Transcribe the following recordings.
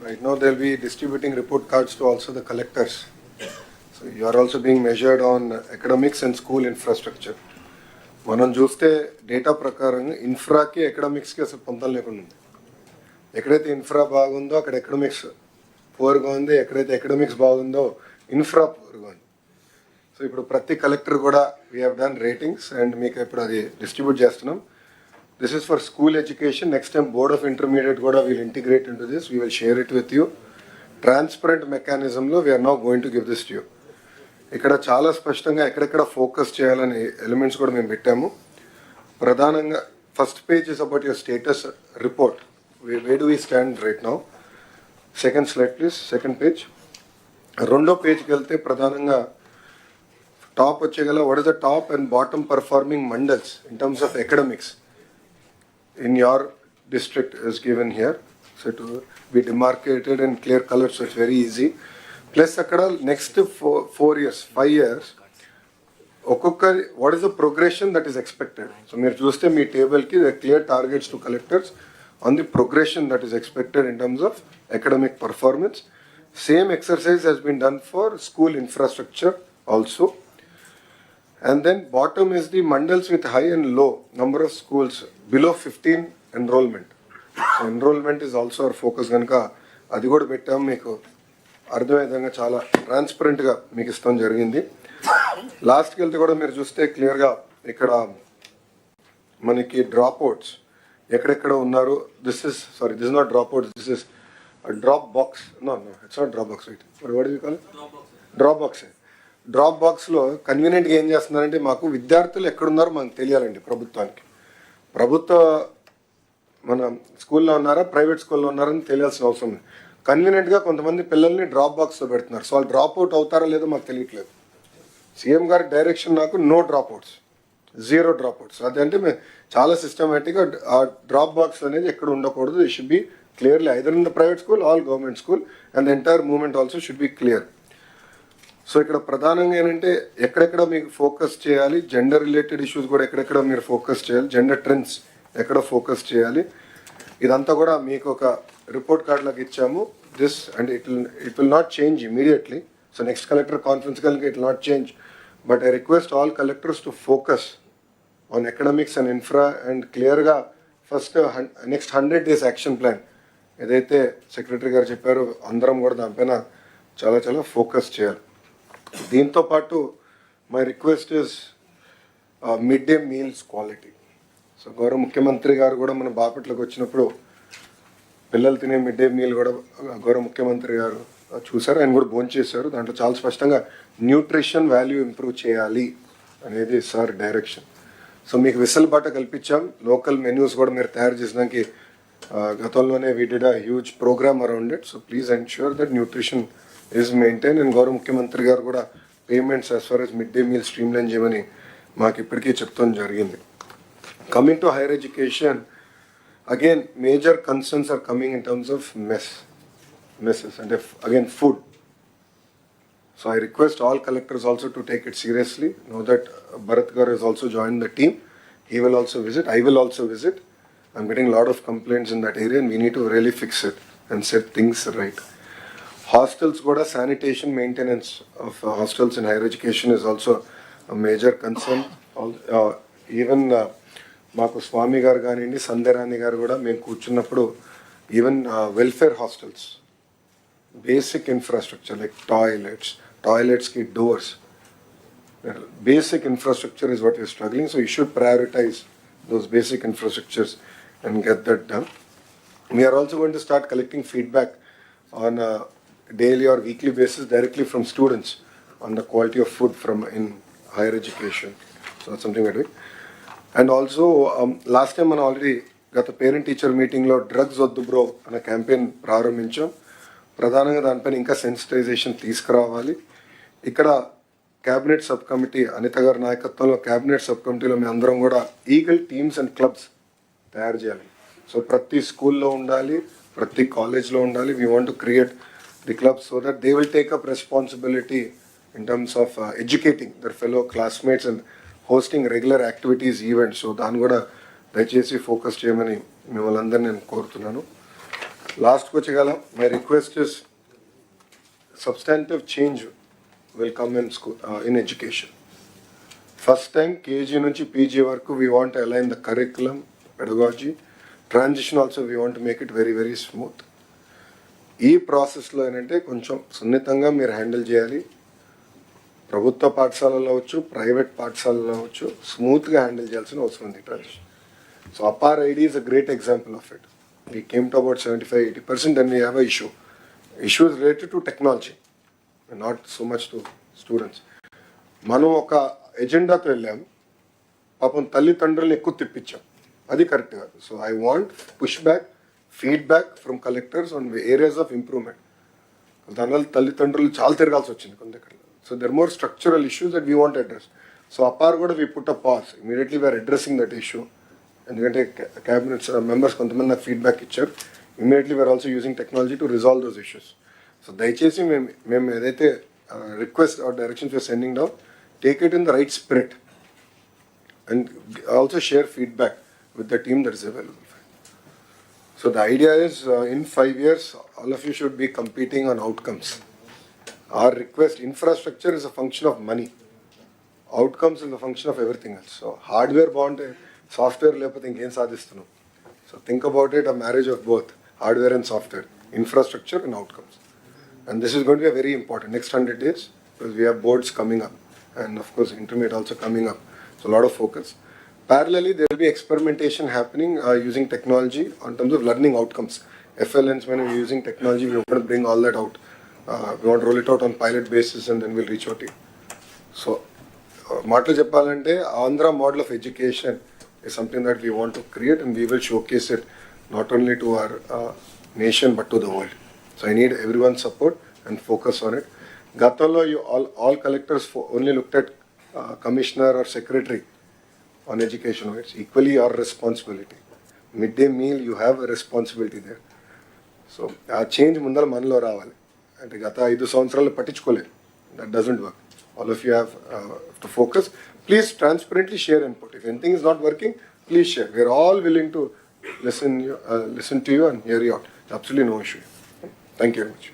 right now they'll be distributing report cards to also the collectors. So you are also being measured on academics and school infrastructure. మనం చూస్తే data ప్రకారం ఇన్ఫ్రాకి ఎకడమిక్స్కి అసలు పొందలు లేకుండా ఉంది ఎక్కడైతే infra బాగుందో అక్కడ ఎకడమిక్స్ పూర్గా ఉంది ఎక్కడైతే ఎకడమిక్స్ బాగుందో ఇన్ఫ్రా పూర్గా ఉంది సో ఇప్పుడు ప్రతి కలెక్టర్ కూడా we have done ratings and మీకు ఇప్పుడు అది డిస్ట్రిబ్యూట్ చేస్తున్నాం this is for school education next time board of intermediate కూడా we'll integrate into this we will share it with you transparent మెకానిజంలో we're now going to give this to you ఇక్కడ చాలా స్పష్టంగా ఎక్కడెక్కడ focus చేయాలని elements కూడా మేము పెట్టాము. ప్రధానంగా first page is about your status report where do we stand right now second slide please second page రెండో పేజ్కి వెళ్తే ప్రధానంగా top వచ్చేగల what is the top and bottom performing mandals in terms of academics in your district is given here. So to be demarcated in clear colors, so it's very easy. Plus అక్కడ next four four years five years ఒక్కొక్క what is the progression that is expected so మీరు చూస్తే మీ టేబుల్కి clear targets to collectors on the progression that is expected in terms of academic performance same exercise has been done for school infrastructure also And then bottom is the mandals with high and low number of schools below 15 enrollment. So enrollment is also our focus కనుక అది కూడా పెట్టాము మీకు అర్థమయ్యే విధంగా చాలా ట్రాన్స్పరెంట్గా మీకు ఇస్తాం జరిగింది. లాస్ట్కి వెళ్తే కూడా మీరు చూస్తే క్లియర్గా ఇక్కడ మనకి డ్రాప్ అవుట్స్ ఎక్కడెక్కడ ఉన్నారు. This is sorry this not drop outs this is drop box no no it's not drop box right what call drop box drop బాక్స్లో కన్వీనియంట్గా ఏం చేస్తున్నారంటే మాకు విద్యార్థులు ఎక్కడున్నారో మనకు తెలియాలండి ప్రభుత్వానికి. ప్రభుత్వ మన స్కూల్లో ఉన్నారా ప్రైవేట్ స్కూల్లో ఉన్నారని తెలియాల్సిన అవసరం ఉంది కన్వీనియంట్గా కొంతమంది పిల్లల్ని డ్రాప్ బాక్స్లో పెడుతున్నారు. సో వాళ్ళు డ్రాప్ అవుట్ అవుతారో లేదో మాకు తెలియట్లేదు. సీఎం గారి డైరెక్షన్ నాకు no drop outs zero drop outs అదంటే మేము చాలా సిస్టమేటిక్గా ఆ డ్రాప్ బాక్స్ అనేది ఎక్కడ ఉండకూడదు. It should be clearly either in the private school all government school and entire moment also should be clear so ఇక్కడ ప్రధానంగా ఏంటంటే ఎక్కడెక్కడ మీకు ఫోకస్ చేయాలి జెండర్ రిలేటెడ్ ఇష్యూస్ కూడా ఎక్కడెక్కడ మీరు ఫోకస్ చేయాలి జెండర్ ట్రెండ్స్ ఎక్కడ ఫోకస్ చేయాలి. ఇదంతా కూడా మీకు ఒక రిపోర్ట్ కార్డ్ లాగా ఇచ్చాము. This and it will it will not change immediately so next collector conference కనుక it not change but I request all collectors to focus on economics and infra and క్లియర్గా first next hundred days action plan ఏదైతే secretary గారు చెప్పారో అందరం కూడా దానిపైన చాలా చాలా ఫోకస్ చేయాలి. దీంతో పాటు my request is mid day meals quality. So గౌరవ ముఖ్యమంత్రి గారు కూడా మన బాపట్లకు వచ్చినప్పుడు పిల్లలు తినే మిడ్ డే మీల్ కూడా గౌరవ ముఖ్యమంత్రి గారు చూశారు. ఆయన కూడా భోజనం చేశారు. దాంట్లో చాలా స్పష్టంగా న్యూట్రిషన్ వాల్యూ ఇంప్రూవ్ చేయాలి అనేది సార్ డైరెక్షన్. సో మీకు వెసులుబాట కల్పించాం. లోకల్ మెన్యూస్ కూడా మీరు తయారు చేసినానికి గతంలోనే we did a huge programme around it so please ensure that nutrition is maintain and గౌరవ ముఖ్యమంత్రి గారు కూడా payments as far as mid day meal streamline చేయమని మాకు ఇప్పటికీ చెప్తాం జరిగింది coming to higher education again major concerns are coming in terms of mess messes అంటే again food So I request all collectors also to take it seriously. Know that Bharat Gar has also joined the team. He will also visit. I will also visit. I'm getting a lot of complaints in that area and we need to really fix it and set things right. Hostels, Goda sanitation maintenance of uh, hostels in higher education is also a major concern. Al- Uh, even uh, మాకు స్వామి గారు కానివ్వండి సంధ్యరాణి గారు కూడా మేము కూర్చున్నప్పుడు even welfare hostels basic infrastructure like toilets, toilets ki doors. Basic infrastructure is what we're struggling, so you should prioritize those basic infrastructures and get that done. We are also going to start collecting feedback on a daily or weekly basis directly from students on the quality of food from in higher education. So that's something we're doing. And also last time మనం already గత parent teacher మీటింగ్లో drugs వద్దు bro అనే campaign ప్రారంభించాం ప్రధానంగా దానిపైన ఇంకా sensitization తీసుకురావాలి ఇక్కడ క్యాబినెట్ సబ్ కమిటీ అనిత గారి నాయకత్వంలో క్యాబినెట్ సబ్ కమిటీలో మేము అందరం కూడా ఈగల్ టీమ్స్ అండ్ క్లబ్స్ తయారు చేయాలి సో ప్రతి స్కూల్లో ఉండాలి ప్రతి కాలేజ్లో ఉండాలి we want to create the club so so that they will take up responsibility in terms of educating their fellow classmates and hosting regular activities events so దాన్ని కూడా దయచేసి ఫోకస్ చేయమని మిమ్మల్ని అందరినీ నేను కోరుతున్నాను. లాస్ట్కి వచ్చగల my request is substantive change will come in school in education first time KG నుంచి పీజీ వరకు we want align the curriculum pedagogy transition also we want make it very very smooth ఈ ప్రాసెస్లో ఏంటంటే కొంచెం సున్నితంగా మీరు హ్యాండిల్ చేయాలి. ప్రభుత్వ పాఠశాలలో అవచ్చు ప్రైవేట్ పాఠశాలలో అవచ్చు స్మూత్గా హ్యాండిల్ చేయాల్సిన అవసరం ఉంది transition so APAAR ID is a great example of it. We came to about seventy five eighty percent and we have a issue issues related to technology not so much to students మనం ఒక ఎజెండాతో వెళ్ళాం. పాపం తల్లిదండ్రులను ఎక్కువ తిప్పించాం. అది correct కాదు. So I want push back feedback from collectors on areas of improvement దానివల్ల తల్లిదండ్రులు చాలా తిరగాల్సి వచ్చింది కొంత దగ్గర so there more structural issues that we want address so APAAR కూడా we put a pass immediately we're addressing that issue ఎందుకంటే cabinets members కొంతమంది నాకు ఫీడ్బ్యాక్ ఇచ్చారు. Immediately we're also using technology to resolve those issues so దయచేసి మేము మేము ఏదైతే request or directions for sending down take it in the right spirit and also share feedback with the team that is available So the idea is, uh, in five years, all of you should be competing on outcomes. Our request, infrastructure is a function of money. Outcomes is a function of everything else. So hardware bond, software లేకపోతే ఇంకేం సాధిస్తున్నాం so think about it a marriage of both hardware and software infrastructure and outcomes and this is gonna be very important next hundred days because we have boards coming up and of course intermediate also coming up. So a lot of focus. Parallelly, there will be experimentation happening uh, using technology on terms of learning outcomes. FLNs, when we're using technology, we want to bring all that out. Uh, we want to roll it out on pilot basis and then we'll reach out to you. So, uh, మాటలు చెప్పాలంటే Andhra model of education is something that we want to create and we will showcase it not only to our uh, nation but to the world. So I need everyone's support and focus on it. గతంలో you all, all collectors fo- only looked at uh, commissioner or secretary on education. It's equally our responsibility. Midday meal, you have a responsibility there. So ఆ change ముందర మనలో రావాలి అంటే గత ఐదు సంవత్సరాలు పట్టించుకోలేదు that doesn't work all of you have to focus please transparently share input if anything is not working please share we're all willing to listen listen to you and hear you out absolutely no issue thank you very much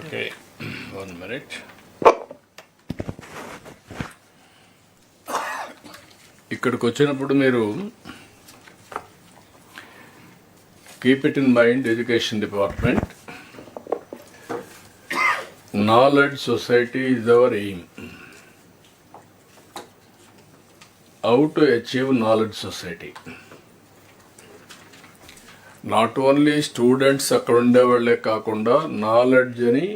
Okay, one minute. ఇక్కడికి వచ్చినప్పుడు మీరు keep it in mind education department. Knowledge society is our aim. How to achieve knowledge society not only students అక్కడ ఉండేవాళ్ళే కాకుండా knowledge అని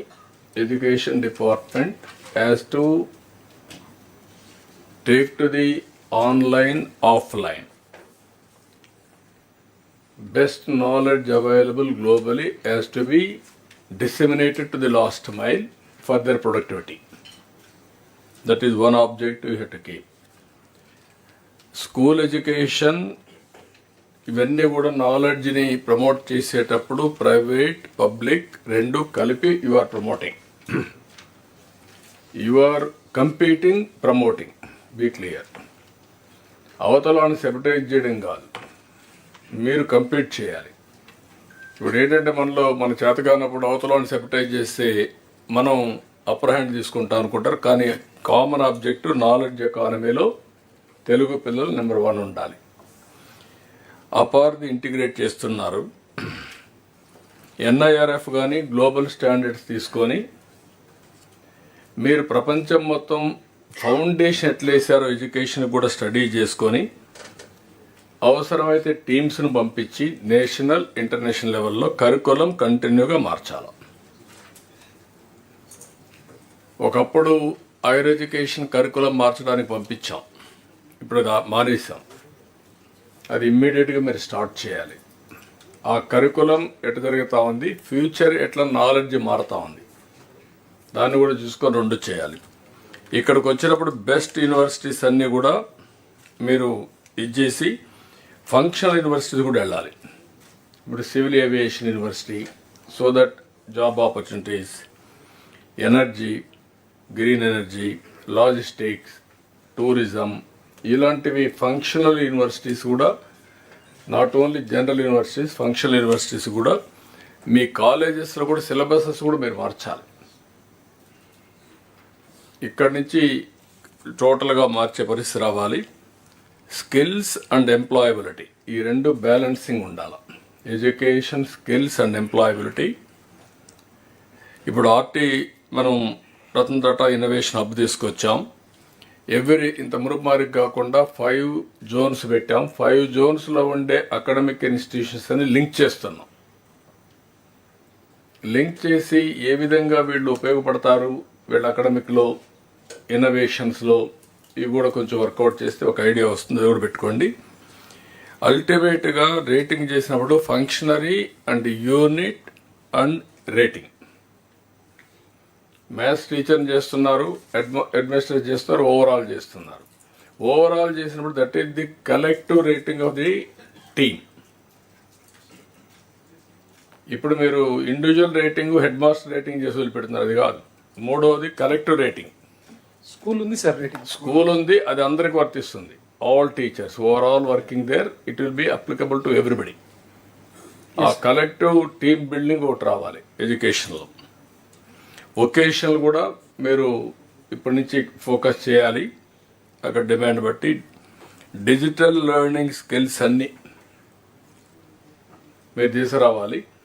education department as to take to the online offline best knowledge available globally as to be disseminated to the last mile for their productivity. That is one objective you have to keep. School education ఇవన్నీ కూడా నాలెడ్జ్ని promote చేసేటప్పుడు private public రెండు కలిపి you are promoting you are competing promoting be clear అవతలాన్ని separate చేయడం కాదు. మీరు compete చేయాలి. ఇప్పుడు ఏంటంటే మనలో మన చేత కానప్పుడు అవతలని సెపరేట్ చేస్తే మనం అప్పర్ హ్యాండ్ తీసుకుంటాం అనుకుంటారు. కానీ కామన్ ఆబ్జెక్టివ్ నాలెడ్జ్ ఎకానమీలో తెలుగు పిల్లలు నెంబర్ వన్ ఉండాలి. అపార్ది ఇంటిగ్రేట్ చేస్తున్నారు. ఎన్ఐఆర్ఎఫ్ కానీ గ్లోబల్ స్టాండర్డ్స్ తీసుకొని మీరు ప్రపంచం మొత్తం ఫౌండేషన్ ఎట్లా వేసారో ఎడ్యుకేషన్ కూడా స్టడీ చేసుకొని అవసరమైతే టీమ్స్ను పంపించి నేషనల్ ఇంటర్నేషనల్ లెవెల్లో కరికులం కంటిన్యూగా మార్చాలి. ఒకప్పుడు హైర్ ఎడ్యుకేషన్ కరికులం మార్చడానికి పంపించాం. ఇప్పుడు మానేసాం అది ఇమ్మీడియట్గా మీరు స్టార్ట్ చేయాలి. ఆ కరికులం ఎటు జరుగుతూ ఉంది? ఫ్యూచర్ ఎట్లా నాలెడ్జ్ మారుతూ ఉంది? దాన్ని కూడా చూసుకొని రెండు చేయాలి. ఇక్కడికి వచ్చినప్పుడు బెస్ట్ యూనివర్సిటీస్ అన్నీ కూడా మీరు ఇచ్చేసి ఫంక్షనల్ యూనివర్సిటీస్ కూడా వెళ్ళాలి. ఇప్పుడు civil aviation university so that job opportunities energy green energy logistics tourism ఇలాంటివి ఫంక్షనల్ యూనివర్సిటీస్ కూడా not only general universities functional universities కూడా మీ కాలేజెస్లో కూడా సిలబసెస్ కూడా మీరు మార్చాలి. ఇక్కడి నుంచి టోటల్గా మార్చే పరిస్థితి రావాలి. Skills and employability. ఈ రెండు బ్యాలెన్సింగ్ ఉండాలి? Education skills and employability. ఇప్పుడు ఆర్టీ మనం రతన్ టాటా ఇన్నోవేషన్ హబ్ తీసుకొచ్చాం. ఎవ్రీ ఇంత మురుమారికి కాకుండా ఫైవ్ జోన్స్ పెట్టాం. ఫైవ్ జోన్స్లో ఉండే అకాడమిక్ ఇన్స్టిట్యూషన్స్ అని లింక్ చేస్తున్నాం. లింక్ చేసి ఏ విధంగా వీళ్ళు ఉపయోగపడతారు? వీళ్ళ అకాడమిక్లో ఇన్నోవేషన్స్లో ఇవి కూడా కొంచెం వర్కౌట్ చేస్తే ఒక ఐడియా వస్తుంది అది కూడా పెట్టుకోండి. అల్టిమేట్గా రేటింగ్ చేసినప్పుడు functionary and unit and rating maths teacher చేస్తున్నారు అడ్మినిస్ట్రేట్ చేస్తున్నారు ఓవరాల్ చేస్తున్నారు. ఓవరాల్ చేసినప్పుడు that is the collective rating of the team ఇప్పుడు మీరు individual rating head master rating చేసి వదిలిపెడుతున్నారు అది కాదు. మూడవది కలెక్టివ్ రేటింగ్. స్కూల్ ఉంది సార్ రేటింగ్. స్కూల్ ఉంది అది అందరికి వర్తిస్తుంది. All teachers overall working there it will be applicable to everybody ఆ కలెక్టివ్ టీమ్ బిల్డింగ్ ఒకటి రావాలి ఎడ్యుకేషన్లో వొకేషనల్ కూడా మీరు ఇప్పటి నుంచి ఫోకస్ చేయాలి. అక్కడ డిమాండ్ బట్టి డిజిటల్ లెర్నింగ్ స్కిల్స్ అన్నీ మీరు తీసుకురావాలి.